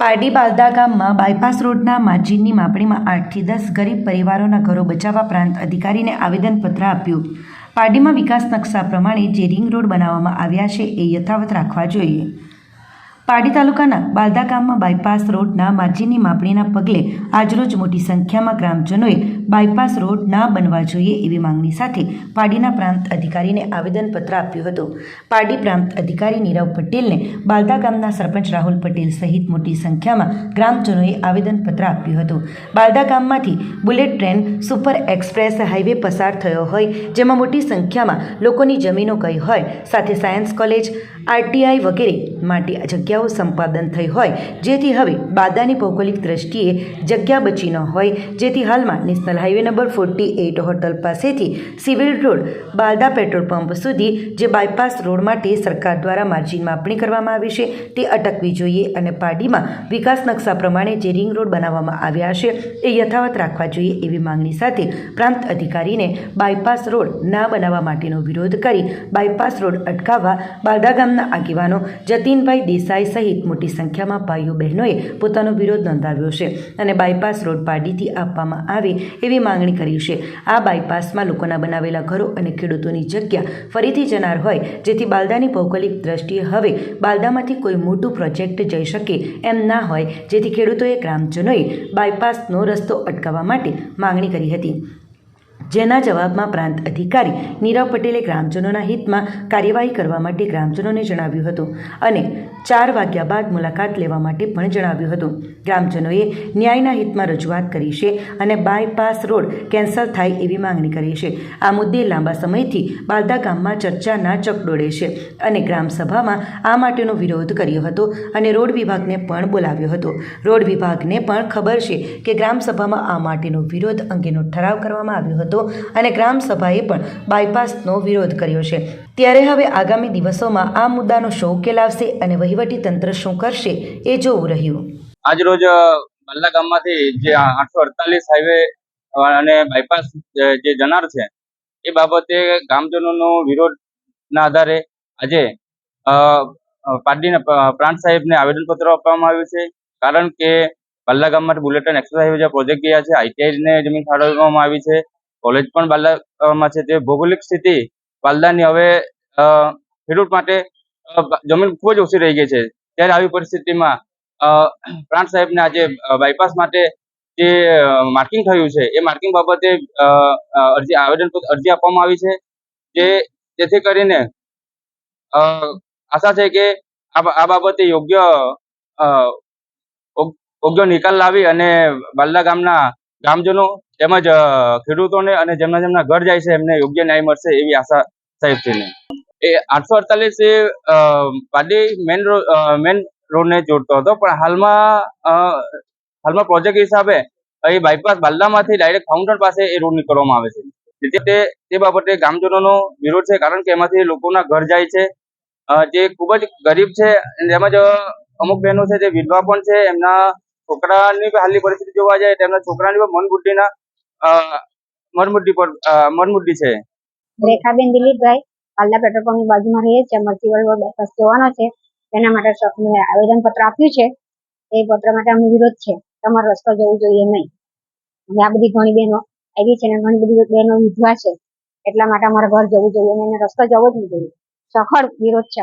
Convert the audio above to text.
પારડી બાલદા ગામમાં બાયપાસ રોડના માર્જિનની માપણીમાં આઠથી દસ ગરીબ પરિવારોના ઘરો બચાવવા પ્રાંત અધિકારીને આવેદનપત્ર આપ્યું. પારડીમાં વિકાસ નકશા પ્રમાણે જે રિંગ રોડ બનાવવામાં આવ્યા છે એ યથાવત રાખવા જોઈએ. પારડી તાલુકાના બાલદા ગામમાં બાયપાસ રોડના માર્જિનની માપણીના પગલે આજરોજ મોટી સંખ્યામાં ગ્રામજનોએ બાયપાસ રોડ ના બનવા જોઈએ એવી માંગણી સાથે પાડીના પ્રાંત અધિકારીને આવેદનપત્ર આપ્યું હતું. પાડી પ્રાંત અધિકારી નીરવ પટેલને બાલદા ગામના સરપંચ રાહુલ પટેલ સહિત મોટી સંખ્યામાં ગ્રામજનોએ આવેદનપત્ર આપ્યું હતું. બાલદા ગામમાંથી bullet train super express highway પસાર થયો હોય, જેમાં મોટી સંખ્યામાં લોકોની જમીનો ગઈ હોય, સાથે સાયન્સ કોલેજ, આરટીઆઈ વગેરે માટે જગ્યાઓ સંપાદન થઈ હોય, જેથી હવે બાદાની ભૌગોલિક દ્રષ્ટિએ જગ્યા બચી ન હોય. જેથી હાલમાં national highway number forty eight hotel પાસેથી civil road Balda petrol pump સુધી, જે બાયપાસ રોડ માટે સરકાર દ્વારા માર્જિન માપણી કરવામાં આવી છે, તે અટકવી જોઈએ અને પાડીમાં વિકાસ નકશા પ્રમાણે જે રિંગ રોડ બનાવવામાં આવ્યા છે, એ યથાવત રાખવા જોઈએ એવી માંગણી સાથે પ્રાંત અધિકારીને બાયપાસ રોડ ના બનાવવા માટેનો વિરોધ કરી બાયપાસ રોડ અટકાવવા બાલદા ગામના આગેવાનો જતીનભાઈ દેસાઈ સહિત મોટી સંખ્યામાં ભાઈઓ બહેનોએ પોતાનો વિરોધ નોંધાવ્યો છે અને બાયપાસ રોડ પાડીથી આપવામાં આવે એવી માંગણી કરી છે. આ બાયપાસમાં લોકોના બનાવેલા ઘરો અને ખેડૂતોની જગ્યા ફરીથી જનાર હોય, જેથી બાલદાની ભૌગોલિક દ્રષ્ટિએ હવે બાલદામાંથી કોઈ મોટું પ્રોજેક્ટ જઈ શકે એમ ના હોય, જેથી ખેડૂતોએ ગ્રામજનોએ બાયપાસનો રસ્તો અટકાવવા માટે માંગણી કરી હતી. જેના જવાબમાં પ્રાંત અધિકારી નીરવ પટેલે ગ્રામજનોના હિતમાં કાર્યવાહી કરવા માટે ગ્રામજનોને જણાવ્યું હતું અને ચાર વાગ્યા બાદ મુલાકાત લેવા માટે પણ જણાવ્યું હતું. ગ્રામજનોએ ન્યાયના હિતમાં રજૂઆત કરી છે અને બાયપાસ રોડ કેન્સલ થાય એવી માંગણી કરી છે. આ મુદ્દે લાંબા સમયથી બાલદા ગામમાં ચર્ચાના ચકડોળે છે અને ગ્રામસભામાં આ માટેનો વિરોધ કર્યો હતો અને રોડ વિભાગને પણ બોલાવ્યો હતો. રોડ વિભાગને પણ ખબર છે કે ગ્રામસભામાં આ માટેનો વિરોધ અંગેનો ઠરાવ કરવામાં આવ્યો હતો. અને ગ્રામસભાએ પણ બાયપાસનો વિરોધ કર્યો છે. ત્યારે હવે આગામી દિવસોમાં આ મુદ્દાનો શો ઉકેલ આવશે અને વહીવટી તંત્ર શું કરશે એ જોવું રહ્યું. આજ રોજ બલ્લા ગામમાંથી જે આઠસો અડતાલીસ હાઈવે અને બાયપાસ જે જનાર છે એ બાબતે ગામજનોનો વિરોધના આધારે આજે અ, પ્રાંત સાહેબને આવેદનપત્ર આપવામાં આવ્યું છે. કારણ કે બલ્લા ગામમાં બુલેટ એક્સરસાઇઝ જે પ્રોજેક્ટ ગયા છે આઈટીઆઈને જમીન ફાળવવામાં આવી છે. કોલેજ પણ બાલદામાં છે. તે ભૌગોલિક સ્થિતિ બાલદાની હવે ખેડૂત માટે જમીન ખૂબ જ ઓછી રહી ગઈ છે. ત્યારે આવી પરિસ્થિતિમાં પ્રાંત સાહેબને આજે બાયપાસ માટે જે માર્કિંગ થયું છે, એ માર્કિંગ બાબતે અરજી આવેદન અરજી આપવામાં આવી છે. જે, જેથી કરીને આશા છે કે આ બાબતે યોગ્ય યોગ્ય નિકાલ લાવી અને બાલદા ગામના ગામજનો તેમજ ખેડૂતોને અને જેમના જેમના ઘર જાય છે, એમને યોગ્ય ન્યાય મળશે એવી આશા સાહેબશ્રીને એ આઠસો અડતાલીસ એ પાડી મેન રોડ મેન રોડને જોડતો હતો, પણ હાલમાં હાલમાં પ્રોજેક્ટ હિસાબે એ બાયપાસ બાલદામાંથી ડાયરેક્ટ ફાઉન્ટન પાસે એ રોડ નીકળવામાં આવે છે. જે તે તે બાબતે ગામજનોનો વિરોધ છે, કારણ કે એમાંથી લોકોના ઘર જાય છે. જે ખૂબ જ ગરીબ છે તેમજ અમુક બહેનો છે, જે વિધવા પણ છે, એમના છોકરાની હાલની પરિસ્થિતિ જોવા જાય, તેમના છોકરાની પણ મનબુદ્ધિના મનબુદ્ધિ પર મનબુદ્ધિ છે. રેખાબેન દિલીપભાઈ, હાલના પેટ્રોલ પંપની બાજુમાં રહીએ છીએ અમરથી વલભ બાયપાસ જવાનો છે. તેના માટે સૌને આવેદન પત્ર આપ્યું છે. એ પત્ર માટે અમને વિરોધ છે. તમારો રસ્તો જવું જોઈએ નહીં. અને આ બધી ઘણી બહેનો આવી છે અને ઘણી બધી બહેનો વિધવા છે. એટલા માટે અમારે ઘર જવું જોઈએ અને રસ્તો જવો જ નહીં જોઈએ. સખળ વિરોધ છે